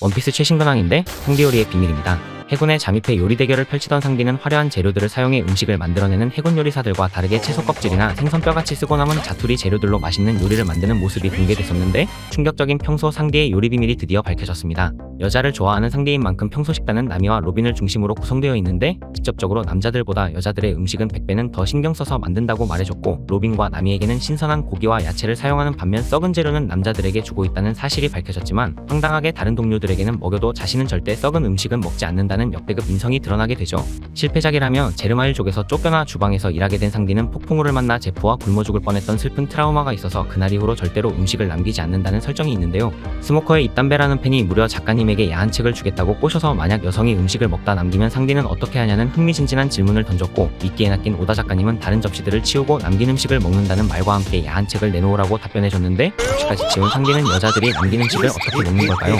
원피스 최신 근황인데 상디 요리의 비밀입니다. 해군에 잠입해 요리 대결을 펼치던 상디는 화려한 재료들을 사용해 음식을 만들어내는 해군 요리사들과 다르게 채소 껍질이나 생선 뼈같이 쓰고 남은 자투리 재료들로 맛있는 요리를 만드는 모습이 공개됐었는데 충격적인 평소 상디의 요리 비밀이 드디어 밝혀졌습니다. 여자를 좋아하는 상디인 만큼 평소 식단은 나미와 로빈을 중심으로 구성되어 있는데 직접적으로 남자들보다 여자들의 음식은 100배는 더 신경 써서 만든다고 말해줬고 로빈과 나미에게는 신선한 고기와 야채를 사용하는 반면 썩은 재료는 남자들에게 주고 있다는 사실이 밝혀졌지만 황당하게 다른 동료들에게는 먹여도 자신은 절대 썩은 음식은 먹지 않는다 는 역대급 인성이 드러나게 되죠. 실패작이라며 제르마일족에서 쫓겨나 주방에서 일하게 된 상디는 폭풍우를 만나 제프와 굶어 죽을 뻔했던 슬픈 트라우마가 있어서 그날 이후로 절대로 음식을 남기지 않는다는 설정이 있는데요. 스모커의 입담배라는 팬이 무려 작가님에게 야한 책을 주겠다고 꼬셔서 만약 여성이 음식을 먹다 남기면 상디는 어떻게 하냐는 흥미진진한 질문을 던졌고 미끼에 낚인 오다 작가님은 다른 접시들을 치우고 남긴 음식을 먹는다는 말과 함께 야한 책을 내놓으라고 답변해줬는데 접시까지 치운 상디는 여자들이 남긴 음식을 어떻게 먹는 걸까요?